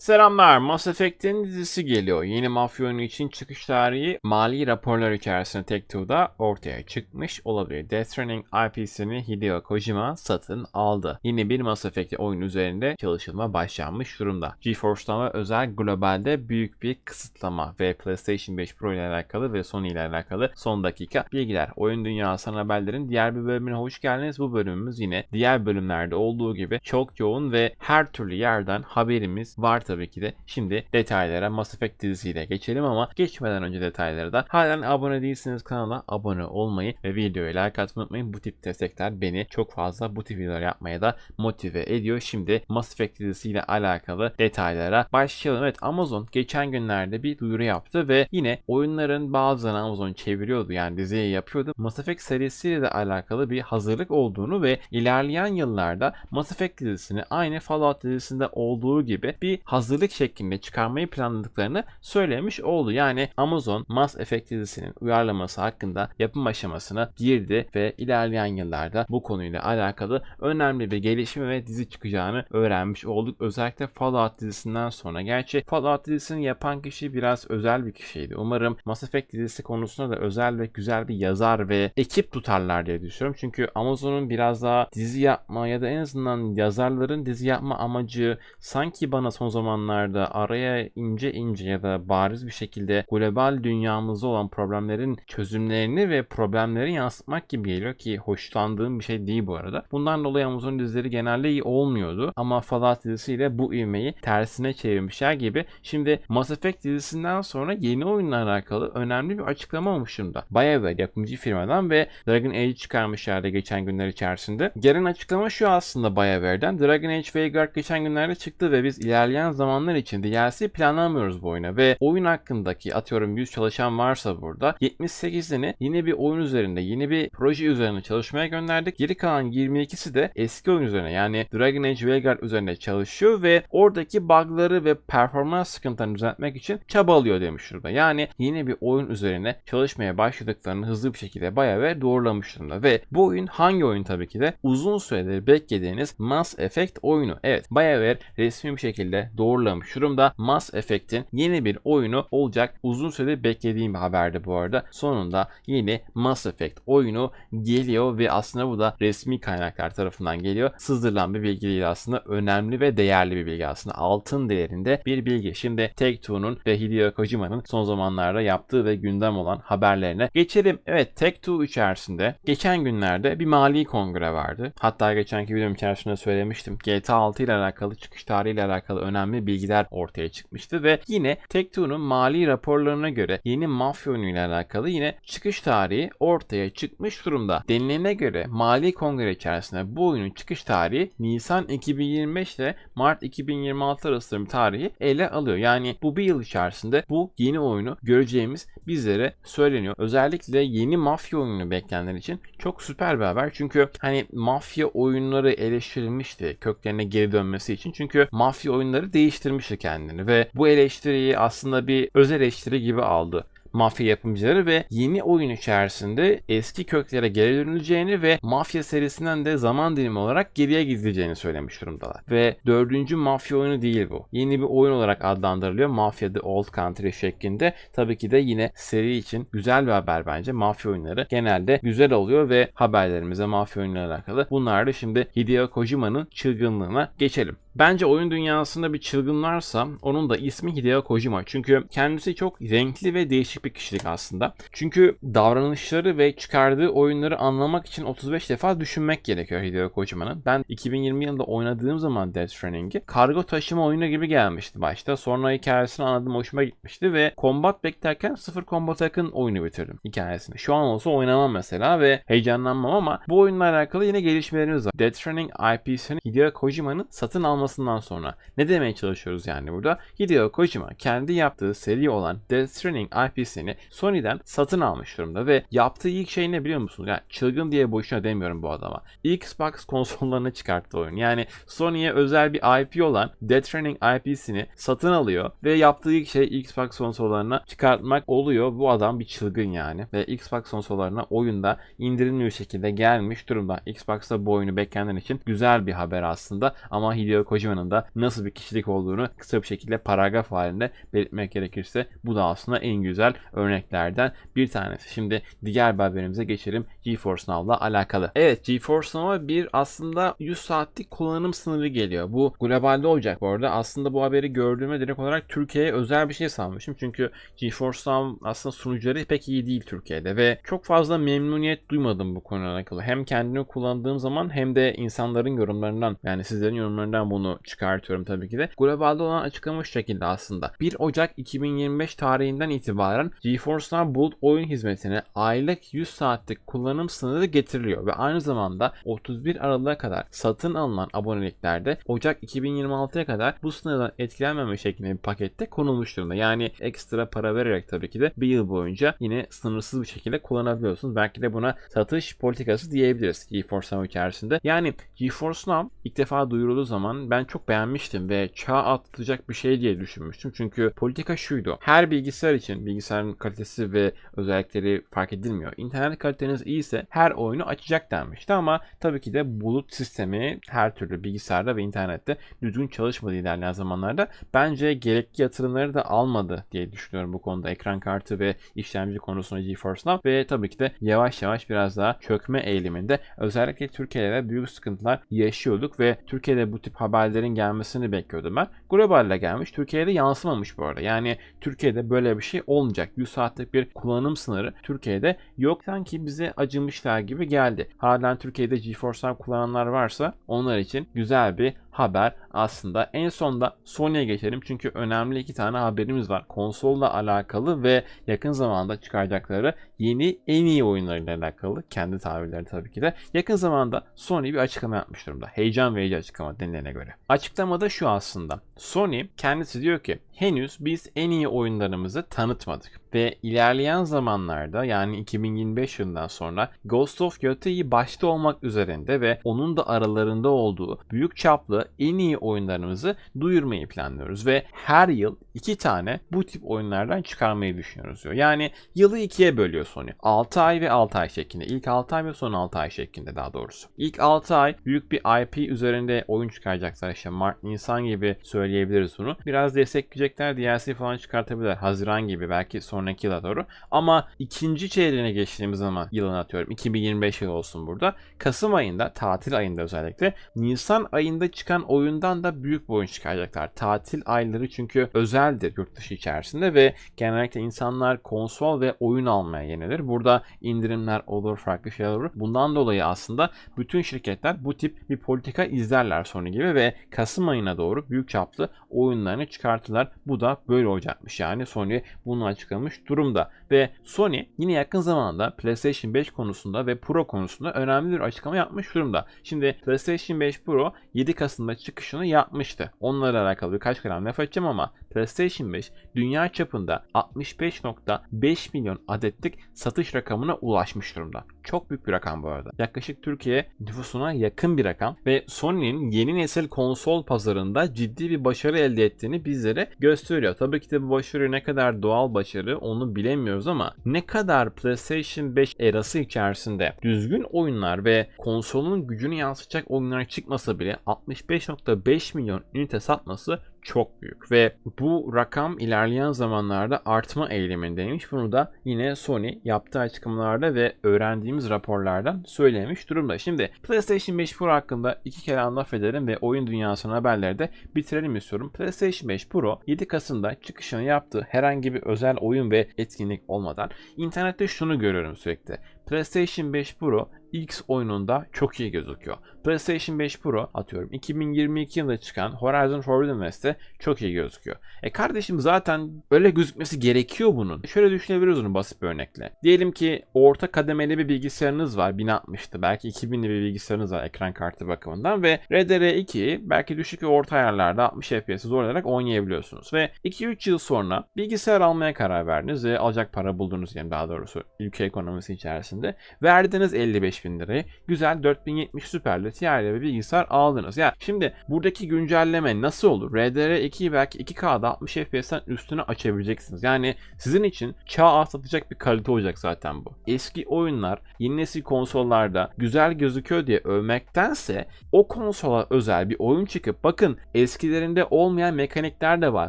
Selamlar, Mass Effect'in dizisi geliyor. Yeni mafya oyunu için çıkış tarihi mali raporlar içerisinde Take-Two'da ortaya çıkmış olabilir. Death Stranding IP'sini Hideo Kojima satın aldı. Yeni bir Mass Effect oyun üzerinde çalışılma başlanmış durumda. GeForce'dan ve özel globalde büyük bir kısıtlama ve PlayStation 5 Pro ile alakalı ve Sony ile alakalı son dakika bilgiler. Oyun dünyası haberlerin diğer bir bölümüne hoş geldiniz. Bu bölümümüz yine diğer bölümlerde olduğu gibi çok yoğun ve her türlü yerden haberimiz var tabii ki de. Şimdi detaylara Mass Effect dizisiyle geçelim ama geçmeden önce detaylara da halen abone değilseniz kanala abone olmayı ve videoya like atmayı unutmayın. Bu tip destekler beni çok fazla bu tip videolar yapmaya da motive ediyor. Şimdi Mass Effect dizisiyle alakalı detaylara başlayalım. Evet Amazon geçen günlerde bir duyuru yaptı ve yine oyunların bazılarını Amazon çeviriyordu yani diziye yapıyordu. Mass Effect serisiyle de alakalı bir hazırlık olduğunu ve ilerleyen yıllarda Mass Effect dizisini aynı Fallout dizisinde olduğu gibi bir hazırlık şeklinde çıkarmayı planladıklarını söylemiş oldu. Yani Amazon Mass Effect dizisinin uyarlaması hakkında yapım aşamasına girdi ve ilerleyen yıllarda bu konuyla alakalı önemli bir gelişme ve dizi çıkacağını öğrenmiş olduk. Özellikle Fallout dizisinden sonra. Gerçi Fallout dizisini yapan kişi biraz özel bir kişiydi. Umarım Mass Effect dizisi konusunda da özel ve güzel bir yazar ve ekip tutarlar diye düşünüyorum. Çünkü Amazon'un biraz daha dizi yapma ya da en azından yazarların dizi yapma amacı sanki bana son zamanlarda araya ince ince ya da bariz bir şekilde global dünyamızda olan problemlerin çözümlerini ve problemleri yansıtmak gibi geliyor ki hoşlandığım bir şey değil bu arada. Bundan dolayı Amazon dizileri genelde iyi olmuyordu ama Fallout dizisiyle bu ivmeyi tersine çevirmişler gibi. Şimdi Mass Effect dizisinden sonra yeni oyunla alakalı önemli bir açıklama olmuş durumda. BioWare yapımcı firmadan ve Dragon Age çıkarmışlardı geçen günler içerisinde. Gelen açıklama şu aslında BioWare'den. Dragon Age Vanguard geçen günlerde çıktı ve biz ilerleyen zamanlar için DLC planlamıyoruz bu oyuna ve oyun hakkındaki atıyorum 100 çalışan varsa burada 78'ini yeni bir oyun üzerinde, yeni bir proje üzerine çalışmaya gönderdik. Geri kalan 22'si de eski oyun üzerine yani Dragon Age Vanguard üzerinde çalışıyor ve oradaki bug'ları ve performans sıkıntılarını düzeltmek için çabalıyor demiş durumda. Yani yeni bir oyun üzerine çalışmaya başladıklarını hızlı bir şekilde bayağı ve doğrulamış durumda. Ve bu oyun hangi oyun tabii ki de uzun süredir beklediğiniz Mass Effect oyunu. Evet BioWare resmi bir şekilde doğrulamış durumda. Mass Effect'in yeni bir oyunu olacak. Uzun süredir beklediğim bir haberdi bu arada. Sonunda yeni Mass Effect oyunu geliyor ve aslında bu da resmi kaynaklar tarafından geliyor. Sızdırılan bir bilgi değil aslında. Önemli ve değerli bir bilgi aslında. Altın değerinde bir bilgi. Şimdi Take-Two'nun ve Hideo Kojima'nın son zamanlarda yaptığı ve gündem olan haberlerine geçelim. Evet Take-Two içerisinde geçen günlerde bir mali kongre vardı. Hatta geçenki videom içerisinde söylemiştim. GTA 6 ile alakalı çıkış tarihi ile alakalı önemli bilgiler ortaya çıkmıştı ve yine Take-Two'nun mali raporlarına göre yeni mafya ile alakalı yine çıkış tarihi ortaya çıkmış durumda. Denilene göre mali kongre içerisinde bu oyunun çıkış tarihi Nisan 2025 ile Mart 2026 arasında bir tarihi ele alıyor. Yani bu bir yıl içerisinde bu yeni oyunu göreceğimiz bizlere söyleniyor. Özellikle yeni mafya oyunu bekleyenler için çok süper bir haber. Çünkü hani mafya oyunları eleştirilmişti köklerine geri dönmesi için. Çünkü mafya oyunları değiştirmişti kendini ve bu eleştiriyi aslında bir öz eleştiri gibi aldı mafya yapımcıları ve yeni oyun içerisinde eski köklere geri dönüleceğini ve mafya serisinden de zaman dilimi olarak geriye gidileceğini söylemiş durumdalar. Ve dördüncü mafya oyunu değil bu. Yeni bir oyun olarak adlandırılıyor. Mafya The Old Country şeklinde. Tabii ki de yine seri için güzel bir haber bence. Mafya oyunları genelde güzel oluyor ve haberlerimize mafya oyunlarıyla alakalı. Bunlar da şimdi Hideo Kojima'nın çılgınlığına geçelim. Bence oyun dünyasında bir çılgın varsa onun da ismi Hideo Kojima. Çünkü kendisi çok renkli ve değişik bir kişilik aslında. Çünkü davranışları ve çıkardığı oyunları anlamak için 35 defa düşünmek gerekiyor Hideo Kojima'nın. Ben 2020 yılında oynadığım zaman Death Stranding'i kargo taşıma oyunu gibi gelmişti başta. Sonra hikayesini anladım hoşuma gitmişti ve combat beklerken sıfır combat yakın oyunu bitirdim hikayesini. Şu an olsa oynamam mesela ve heyecanlanmam ama bu oyunla alakalı yine gelişmelerimiz var. Death Stranding IP'sini Hideo Kojima'nın satın almasından sonra ne demeye çalışıyoruz yani burada? Hideo Kojima kendi yaptığı seri olan Death Stranding IP'sini Sony'den satın almış durumda ve yaptığı ilk şey ne biliyor musunuz? Yani çılgın diye boşuna demiyorum bu adama. Xbox konsollarını çıkarttı oyun. Yani Sony'ye özel bir IP olan Death Stranding IP'sini satın alıyor ve yaptığı ilk şey Xbox konsollarına çıkartmak oluyor. Bu adam bir çılgın yani ve Xbox konsollarına oyunda indirimli bir şekilde gelmiş durumda. Xbox'ta bu oyunu bekleyenler için güzel bir haber aslında ama Hideo Kojima'nın da nasıl bir kişilik olduğunu kısa bir şekilde paragraf halinde belirtmek gerekirse bu da aslında en güzel örneklerden bir tanesi. Şimdi diğer bir haberimize geçelim GeForce Now'la alakalı. Evet GeForce Now'a bir aslında 100 saatlik kullanım sınırı geliyor. Bu globalde olacak bu arada. Aslında bu haberi gördüğüme direkt olarak Türkiye'ye özel bir şey sanmışım. Çünkü GeForce Now aslında sunucuları pek iyi değil Türkiye'de ve çok fazla memnuniyet duymadım bu konuyla alakalı. Hem kendimi kullandığım zaman hem de insanların yorumlarından yani sizlerin yorumlarından bunu çıkartıyorum tabii ki de. Globalde olan açıklama şu şekilde aslında. 1 Ocak 2025 tarihinden itibaren GeForce Now Build oyun hizmetine aylık 100 saatlik kullanım sınırı getiriliyor ve aynı zamanda 31 Aralık'a kadar satın alınan aboneliklerde Ocak 2026'ya kadar bu sınırdan etkilenmeme şeklinde bir pakette konulmuş durumda. Yani ekstra para vererek tabii ki de bir yıl boyunca yine sınırsız bir şekilde kullanabiliyorsunuz. Belki de buna satış politikası diyebiliriz GeForce Now içerisinde. Yani GeForce Now ilk defa duyurulduğu zaman ben çok beğenmiştim ve çağ atlatacak bir şey diye düşünmüştüm. Çünkü politika şuydu. Her bilgisayar için bilgisayarın kalitesi ve özellikleri fark edilmiyor. İnternet kaliteniz iyiyse her oyunu açacak denmişti ama tabii ki de bulut sistemi her türlü bilgisayarda ve internette düzgün çalışmadı ilerleyen zamanlarda. Bence gerekli yatırımları da almadı diye düşünüyorum bu konuda. Ekran kartı ve işlemci konusunda GeForce Now ve tabii ki de yavaş yavaş biraz daha çökme eğiliminde. Özellikle Türkiye'de büyük sıkıntılar yaşıyorduk ve Türkiye'de bu tip haberlerin gelmesini bekliyordum ben. Globalde gelmiş. Türkiye'de yansımamış bu arada. Yani Türkiye'de böyle bir şey olmayacak. 100 saatlik bir kullanım sınırı Türkiye'de yok. Sanki bize acımışlar gibi geldi. Halen Türkiye'de GeForce kullananlar varsa onlar için güzel bir haber aslında. En sonda Sony'ye geçelim çünkü önemli iki tane haberimiz var. Konsolla alakalı ve yakın zamanda çıkaracakları yeni en iyi oyunlarıyla alakalı. Kendi tabirleri tabii ki de. Yakın zamanda Sony bir açıklama yapmış durumda. Heyecan verici açıklama denilene göre. Açıklamada şu aslında. Sony kendisi diyor ki henüz biz en iyi oyunlarımızı tanıtmadık ve ilerleyen zamanlarda yani 2025 yılından sonra Ghost of Yotei başta olmak üzerinde ve onun da aralarında olduğu büyük çaplı en iyi oyunlarımızı duyurmayı planlıyoruz ve her yıl iki tane bu tip oyunlardan çıkarmayı düşünüyoruz diyor. Yani yılı ikiye bölüyor Sony. 6 ay ve 6 ay şeklinde. İlk 6 ay ve son 6 ay şeklinde daha doğrusu. İlk 6 ay büyük bir IP üzerinde oyun çıkaracaklar. İşte Mart, Nisan gibi söyleyebiliriz bunu. Biraz destekleyecekler. DLC falan çıkartabilirler. Haziran gibi belki sonraki yıla doğru. Ama ikinci çeyreğine geçtiğimiz zaman yılını atıyorum. 2025 yılı olsun burada. Kasım ayında, tatil ayında özellikle Nisan ayında çıkan oyundan da büyük bir oyun çıkaracaklar. Tatil ayları çünkü özeldir yurt dışı içerisinde ve genellikle insanlar konsol ve oyun almaya yönelir. Burada indirimler olur, farklı şeyler olur. Bundan dolayı aslında bütün şirketler bu tip bir politika izlerler Sony gibi ve Kasım ayına doğru büyük çaplı oyunlarını çıkartırlar. Bu da böyle olacakmış yani Sony bunu açıklamış durumda. Ve Sony yine yakın zamanda PlayStation 5 konusunda ve Pro konusunda önemli bir açıklama yapmış durumda. Şimdi PlayStation 5 Pro 7 Kasım'da çıkışını yapmıştı. Onlarla alakalı birkaç kelam laf edeceğim ama PlayStation 5 dünya çapında 65.5 milyon adetlik satış rakamına ulaşmış durumda. Çok büyük bir rakam bu arada. Yaklaşık Türkiye nüfusuna yakın bir rakam ve Sony'nin yeni nesil konsol pazarında ciddi bir başarı elde ettiğini bizlere gösteriyor. Tabii ki de bu başarı ne kadar doğal başarı onu bilemiyoruz ama ne kadar PlayStation 5 erası içerisinde düzgün oyunlar ve konsolun gücünü yansıtacak oyunlar çıkmasa bile 65.5 milyon ünite satması çok büyük ve bu rakam ilerleyen zamanlarda artma eğilimindeymiş. Bunu da yine Sony yaptığı açıklamalarda ve öğrendiğimiz raporlardan söylemiş durumda. Şimdi PlayStation 5 Pro hakkında iki kere laf edelim ve oyun dünyasının haberleri de bitirelim istiyorum. PlayStation 5 Pro 7 Kasım'da çıkışını yaptığı herhangi bir özel oyun ve etkinlik olmadan internette şunu görüyorum sürekli. PlayStation 5 Pro X oyununda çok iyi gözüküyor. PlayStation 5 Pro atıyorum 2022 yılında çıkan Horizon Forbidden West'te çok iyi gözüküyor. E kardeşim zaten öyle gözükmesi gerekiyor bunun. Şöyle düşünebiliriz bunu basit bir örnekle. Diyelim ki orta kademeli bir bilgisayarınız var 1060'tı belki 2000'li bir bilgisayarınız var ekran kartı bakımından ve RDR2 belki düşük ve orta ayarlarda 60 FPS'i zorlayarak oynayabiliyorsunuz. Ve 2-3 yıl sonra bilgisayar almaya karar verdiniz ve alacak para buldunuz diyelim daha doğrusu ülke ekonomisi içerisinde. Verdiğiniz 55 5000 liraya güzel 4070 Super'li Ti'li bir bilgisayar aldınız. Ya şimdi buradaki güncelleme nasıl olur? RDR2'yi belki 2K'da 60 FPS'ten üstüne açabileceksiniz. Yani sizin için çağ atlatacak bir kalite olacak zaten bu. Eski oyunlar yeni nesil konsollarda güzel gözüküyor diye övmektense o konsola özel bir oyun çıkıp bakın eskilerinde olmayan mekanikler de var.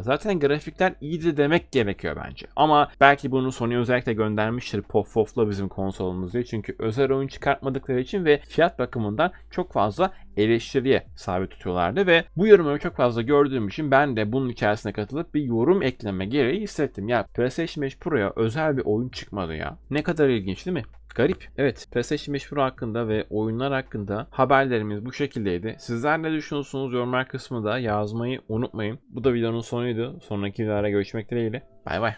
Zaten grafikler iyiydi demek gerekiyor bence. Ama belki bunu Sony özellikle göndermiştir Pop Pop'la bizim konsolumuz diye. Çünkü özel oyun çıkartmadıkları için ve fiyat bakımından çok fazla eleştiriye sabit tutuyorlardı ve bu yorumları çok fazla gördüğüm için ben de bunun içerisine katılıp bir yorum ekleme gereği hissettim. Ya PlayStation 5 Pro'ya özel bir oyun çıkmadı ya. Ne kadar ilginç değil mi? Garip. Evet, PlayStation 5 Pro hakkında ve oyunlar hakkında haberlerimiz bu şekildeydi. Sizler ne düşünüyorsunuz yorumlar kısmında yazmayı unutmayın. Bu da videonun sonuydu. Sonraki videolara görüşmek dileğiyle. Bay bay.